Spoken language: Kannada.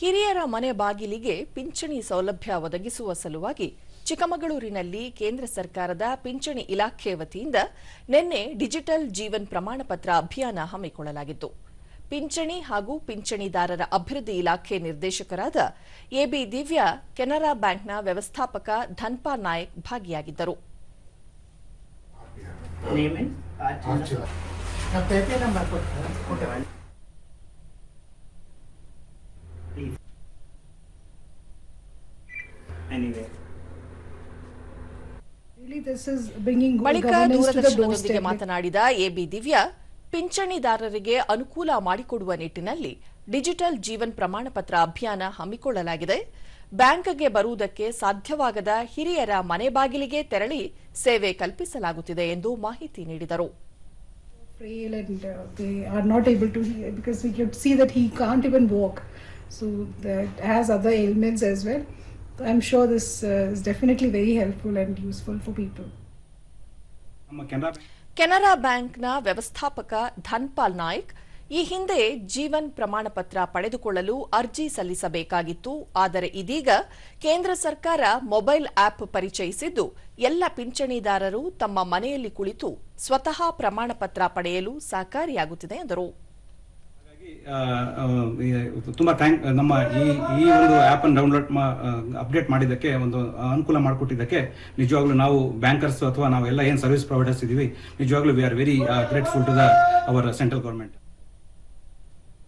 ಹಿರಿಯರ ಮನೆ ಬಾಗಿಲಿಗೆ ಪಿಂಚಣಿ ಸೌಲಭ್ಯ ಒದಗಿಸುವ ಸಲುವಾಗಿ ಚಿಕ್ಕಮಗಳೂರಿನಲ್ಲಿ ಕೇಂದ್ರ ಸರ್ಕಾರದ ಪಿಂಚಣಿ ಇಲಾಖೆ ವತಿಯಿಂದ ನಿನ್ನೆ ಡಿಜಿಟಲ್ ಜೀವನ್ ಪ್ರಮಾಣ ಪತ್ರ ಅಭಿಯಾನ ಹಮ್ಮಿಕೊಳ್ಳಲಾಗಿತ್ತು. ಪಿಂಚಣಿ ಹಾಗೂ ಪಿಂಚಣಿದಾರರ ಅಭಿವೃದ್ಧಿ ಇಲಾಖೆ ನಿರ್ದೇಶಕರಾದ ಎಬಿ ದಿವ್ಯಾ ಕೆನರಾ ಬ್ಯಾಂಕ್ನ ವ್ಯವಸ್ಥಾಪಕ ಧನ್ಪಾ ನಾಯಕ್ ಭಾಗಿಯಾಗಿದ್ದರು. Anyway Really, this is bringing good ಬಳಿಕ to the ದೂರದರ್ಶನದೊಂದಿಗೆ. ಮಾತನಾಡಿದ ಎಬಿ ದಿವ್ಯಾ ಪಿಂಚಣಿದಾರರಿಗೆ ಅನುಕೂಲ ಮಾಡಿಕೊಡುವ ನಿಟ್ಟಿನಲ್ಲಿ ಡಿಜಿಟಲ್ ಜೀವನ್ ಪ್ರಮಾಣ ಪತ್ರ ಅಭಿಯಾನ ಹಮ್ಮಿಕೊಳ್ಳಲಾಗಿದೆ ಬ್ಯಾಂಕ್ಗೆ ಬರುವುದಕ್ಕೆ ಸಾಧ್ಯವಾಗದ ಹಿರಿಯರ ಮನೆ ಬಾಗಿಲಿಗೆ ತೆರಳಿ ಸೇವೆ ಕಲ್ಪಿಸಲಾಗುತ್ತಿದೆ ಎಂದು ಮಾಹಿತಿ ನೀಡಿದರು frail and uh, they not able to hear because we could see that he can't even walk. So that has other ailments as well. I'm sure this uh, is definitely very helpful and useful for people. ನಮ್ಮ ಕೆನರಾ ಬ್ಯಾಂಕ್ನ ಬ್ಯಾಂಕ್ನ ವ್ಯವಸ್ಥಾಪಕ ಧನ್ಪಾಲ್ ನಾಯ್ಕ್ ಈ ಹಿಂದೆ ಜೀವನ್ ಪ್ರಮಾಣ ಪತ್ರ ಪಡೆದುಕೊಳ್ಳಲು ಅರ್ಜಿ ಸಲ್ಲಿಸಬೇಕಾಗಿತ್ತು ಆದರೆ ಇದೀಗ ಕೇಂದ್ರ ಸರ್ಕಾರ ಮೊಬೈಲ್ ಆಪ್ ಪರಿಚಯಿಸಿದ್ದು ಎಲ್ಲ ಪಿಂಚಣಿದಾರರು ತಮ್ಮ ಮನೆಯಲ್ಲಿ ಕುಳಿತು ಸ್ವತಃ ಪ್ರಮಾಣ ಪತ್ರ ಪಡೆಯಲು ಸಹಕಾರಿಯಾಗುತ್ತಿದೆ ಎಂದರು ತುಂಬಾ ಥ್ಯಾಂಕ್ ನಮ್ಮ ಈ ಈ ಒಂದು ಆಪ್ ಅನ್ನು ಡೌನ್ಲೋಡ್ ಅಪ್ಡೇಟ್ ಮಾಡಿದ್ದಕ್ಕೆ ಒಂದು ಅನುಕೂಲ ಮಾಡಿಕೊಟ್ಟಿದ್ದಕ್ಕೆ ನಿಜವಾಗ್ಲೂ ನಾವು ಬ್ಯಾಂಕರ್ಸ್ ಅಥವಾ ನಾವೆಲ್ಲ ಏನು ಸರ್ವಿಸ್ ಪ್ರೊವೈಡರ್ಸ್ ಇದೀವಿ, ನಿಜವಾಗ್ಲೂ we are very grateful to the our central government